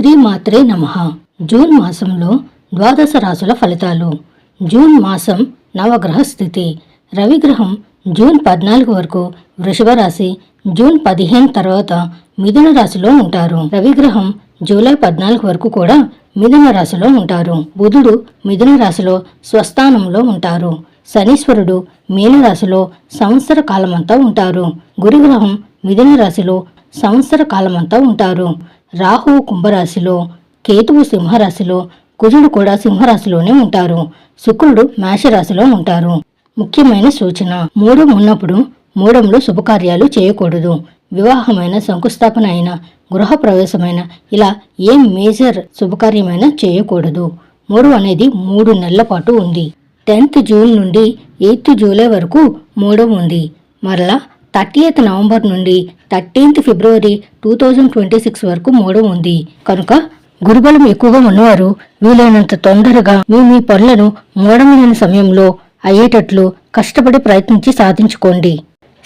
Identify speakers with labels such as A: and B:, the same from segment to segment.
A: శ్రీమాత్రే నమ. జూన్ మాసంలో ద్వాదశ రాశుల ఫలితాలు. జూన్ మాసం నవగ్రహ స్థితి. రవిగ్రహం జూన్ పద్నాలుగు వరకు వృషభ రాశి జూన్ పదిహేను తర్వాత మిథున రాశిలో ఉంటారు. రవిగ్రహం జూలై పద్నాలుగు వరకు కూడా మిథున రాశిలో ఉంటారు. బుధుడు మిథున రాశిలో స్వస్థానంలో ఉంటారు. శనీశ్వరుడు మీనరాశిలో సంవత్సర కాలమంతా ఉంటారు. గురుగ్రహం మిథున రాశిలో సంవత్సర కాలమంతా ఉంటారు. రాహువు కుంభరాశిలో కేతువు సింహరాశిలో కుజుడు కూడా సింహరాశిలోనే ఉంటారు. శుక్రుడు మేషరాశిలో ఉంటారు. ముఖ్యమైన సూచన మూడం ఉన్నప్పుడు మూడంలో శుభకార్యాలు చేయకూడదు. వివాహమైన శంకుస్థాపన అయిన గృహ ప్రవేశమైన ఇలా ఏ మేజర్ శుభకార్యమైనా చేయకూడదు. మూడు అనేది మూడు నెలల పాటు ఉంది. టెన్త్ జూన్ నుండి ఎయిత్ జూలై వరకు మూడం ఉంది. మరలా థర్టీయత్ నవంబర్ నుండి thirteenth February two thousand twenty six వరకు మూడం ఉంది. కనుక గురుబలం ఎక్కువగా ఉన్నవారు వీలైనంత తొందరగా మీ మీ పనులను మూడం లేని సమయంలో అయ్యేటట్లు కష్టపడి ప్రయత్నించి సాధించుకోండి.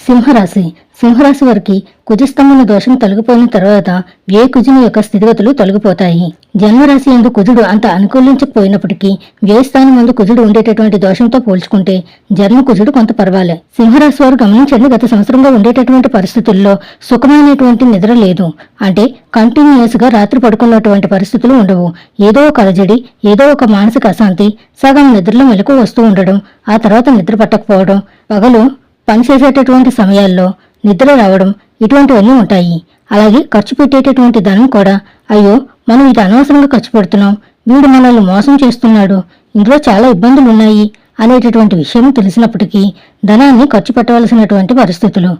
A: సింహరాశి. సింహరాశి వారికి కుజస్తంభన దోషం తొలగిపోయిన తర్వాత ఏ కుజుని యొక్క స్థితిగతులు తొలగిపోతాయి? జన్మరాశి ఎందు కుజుడు అంత అనుకూలించకపోయినప్పటికీ వ్యయస్థానం ముందు కుజుడు ఉండేటటువంటి దోషంతో పోల్చుకుంటే జన్మ కుజుడు కొంత పర్వాలే. సింహరాశి వారు గమనించండి గత సంవత్సరంగా ఉండేటటువంటి పరిస్థితుల్లో సుఖమైనటువంటి నిద్ర లేదు. అంటే కంటిన్యూస్గా రాత్రి పడుకున్నటువంటి పరిస్థితులు ఉండవు. ఏదో ఒక అలజడి ఏదో ఒక మానసిక అశాంతి సగం నిద్రలో మెలకు వస్తూ ఉండడం ఆ తర్వాత నిద్ర పట్టకపోవడం పగలు పనిచేసేటటువంటి సమయాల్లో నిద్ర రావడం ఇటువంటివన్నీ ఉంటాయి. అలాగే ఖర్చు పెట్టేటటువంటి ధనం కూడా అయ్యో మనం ఇది అనవసరంగా ఖర్చు పెడుతున్నాం వీడు మనల్ని మోసం చేస్తున్నాడు ఇందులో చాలా ఇబ్బందులు ఉన్నాయి అనేటటువంటి విషయం తెలిసినప్పటికీ ధనాన్ని ఖర్చు పెట్టవలసినటువంటి పరిస్థితులు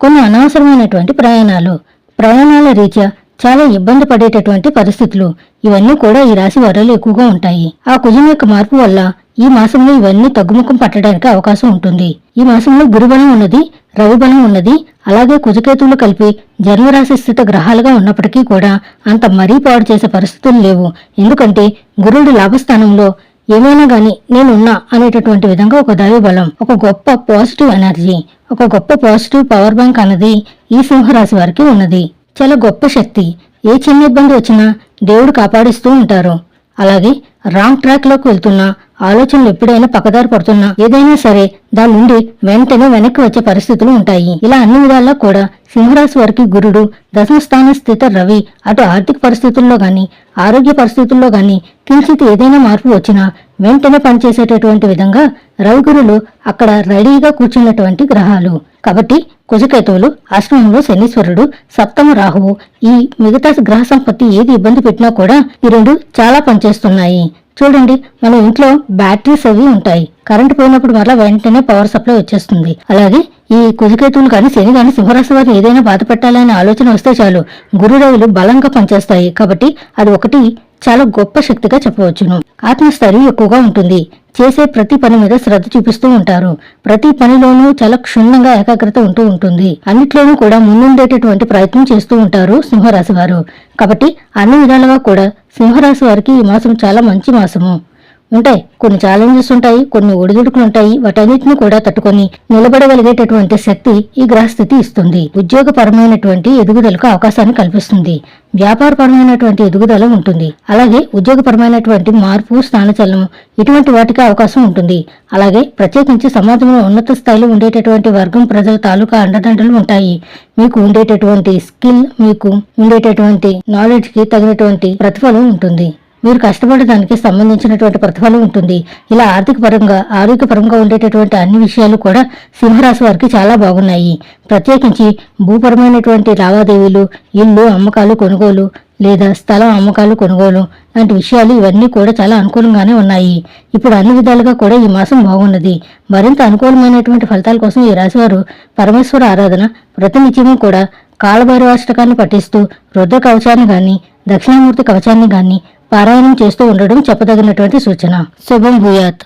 A: కొన్ని అనవసరమైనటువంటి ప్రయాణాలు ప్రయాణాల రీత్యా చాలా ఇబ్బంది పడేటటువంటి పరిస్థితులు ఇవన్నీ కూడా ఈ రాశి వరలు ఎక్కువగా ఉంటాయి. ఆ కుజం యొక్క మార్పు వల్ల ఈ మాసంలో ఇవన్నీ తగ్గుముఖం పట్టడానికి అవకాశం ఉంటుంది. ఈ మాసంలో గురుబలం ఉన్నది రవిబలం ఉన్నది అలాగే కుజకేతువులు కలిపి జన్మరాశి స్థిత గ్రహాలుగా ఉన్నప్పటికీ కూడా అంత మరీ పాడు చేసే పరిస్థితులు లేవు. ఎందుకంటే గురుడు లాభస్థానంలో ఏమైనా గాని నేనున్నా అనేటటువంటి విధంగా ఒక దైవ బలం ఒక గొప్ప పాజిటివ్ ఎనర్జీ ఒక గొప్ప పాజిటివ్ పవర్ బ్యాంక్ అన్నది ఈ సింహరాశి వారికి ఉన్నది. చాలా గొప్ప శక్తి. ఏ చిన్న ఇబ్బంది వచ్చినా దేవుడు కాపాడిస్తూ ఉంటారు. అలాగే రాంగ్ ట్రాక్లోకి వెళ్తున్నా ఆలోచనలు ఎప్పుడైనా పక్కదారి పడుతున్నా ఏదైనా సరే దాని నుండి వెంటనే వెనక్కి వచ్చే పరిస్థితులు ఉంటాయి. ఇలా అన్ని విధాల్లో కూడా సింహరాశి వారికి గురుడు దశమస్థాన స్థిత రవి అటు ఆర్థిక పరిస్థితుల్లో గాని ఆరోగ్య పరిస్థితుల్లో గాని కించిత్ ఏదైనా మార్పు వచ్చినా వెంటనే పనిచేసేటటువంటి విధంగా రవి గురులు అక్కడ రెడీగా కూర్చున్నటువంటి గ్రహాలు. కాబట్టి కుజకేతువులు అష్టమంలో శనీశ్వరుడు సప్తమ రాహువు ఈ మిగతా గ్రహ సంపత్తి ఏది ఇబ్బంది పెట్టినా కూడా ఈ రెండు చాలా పనిచేస్తున్నాయి. చూడండి మన ఇంట్లో బ్యాటరీస్ అవి ఉంటాయి. కరెంటు పోయినప్పుడు మరలా వెంటనే పవర్ సప్లై వచ్చేస్తుంది. అలాగే ఈ కుజకేతువులు కానీ శని కానీ సింహరాశి వారిని ఏదైనా బాధ పెట్టాలనే ఆలోచన వస్తే చాలు. గురురవులు బలంగా పనిచేస్తాయి. కాబట్టి అది ఒకటి చాలా గొప్ప శక్తిగా చెప్పవచ్చును. ఆత్మస్థైర్యం ఎక్కువగా ఉంటుంది. చేసే ప్రతి పని మీద శ్రద్ధ చూపిస్తూ ఉంటారు. ప్రతి పనిలోనూ చాలా క్షుణ్ణంగా ఏకాగ్రత ఉంటూ ఉంటుంది. అన్నిట్లోనూ కూడా ముందుండేటటువంటి ప్రయత్నం చేస్తూ ఉంటారు సింహరాశి వారు. కాబట్టి అన్ని విధాలుగా కూడా సింహరాశి వారికి ఈ మాసం చాలా మంచి మాసము. ఉంటాయి. కొన్ని ఛాలెంజెస్ ఉంటాయి కొన్ని ఒడిదుడుకులు ఉంటాయి. వాటన్నిటిని కూడా తట్టుకొని నిలబడగలిగేటటువంటి శక్తి ఈ గ్రహస్థితి ఇస్తుంది. ఉద్యోగపరమైనటువంటి ఎదుగుదలకు అవకాశాన్ని కల్పిస్తుంది. వ్యాపారపరమైనటువంటి ఎదుగుదల ఉంటుంది. అలాగే ఉద్యోగపరమైనటువంటి మార్పు స్థానచలనం ఇటువంటి వాటికి అవకాశం ఉంటుంది. అలాగే ప్రత్యేకించి సమాజంలో ఉన్నత స్థాయిలో ఉండేటటువంటి వర్గం ప్రజల తాలూకా అండదండలు ఉంటాయి. మీకు ఉండేటటువంటి స్కిల్ మీకు ఉండేటటువంటి నాలెడ్జ్కి తగినటువంటి ప్రతిఫలం ఉంటుంది. మీరు కష్టపడడానికి సంబంధించినటువంటి ప్రతిఫలం ఉంటుంది. ఇలా ఆర్థిక పరంగా ఆరోగ్యపరంగా ఉండేటటువంటి అన్ని విషయాలు కూడా సింహరాశి వారికి చాలా బాగున్నాయి. ప్రత్యేకించి భూపరమైనటువంటి లావాదేవీలు ఇల్లు అమ్మకాలు కొనుగోలు లేదా స్థలం అమ్మకాలు కొనుగోలు లాంటి విషయాలు ఇవన్నీ కూడా చాలా అనుకూలంగానే ఉన్నాయి. ఇప్పుడు అన్ని విధాలుగా కూడా ఈ మాసం బాగున్నది. మరింత అనుకూలమైనటువంటి ఫలితాల కోసం ఈ రాశివారు పరమేశ్వర ఆరాధన ప్రతినిత్యము కూడా కాలభైరవాష్టకాన్ని పఠిస్తూ రుద్ర కవచాన్ని గాని దక్షిణామూర్తి కవచాన్ని గాని పారాయణం చేస్తూ ఉండడం చెప్పదగినటువంటి సూచన. శుభం భూయాత్.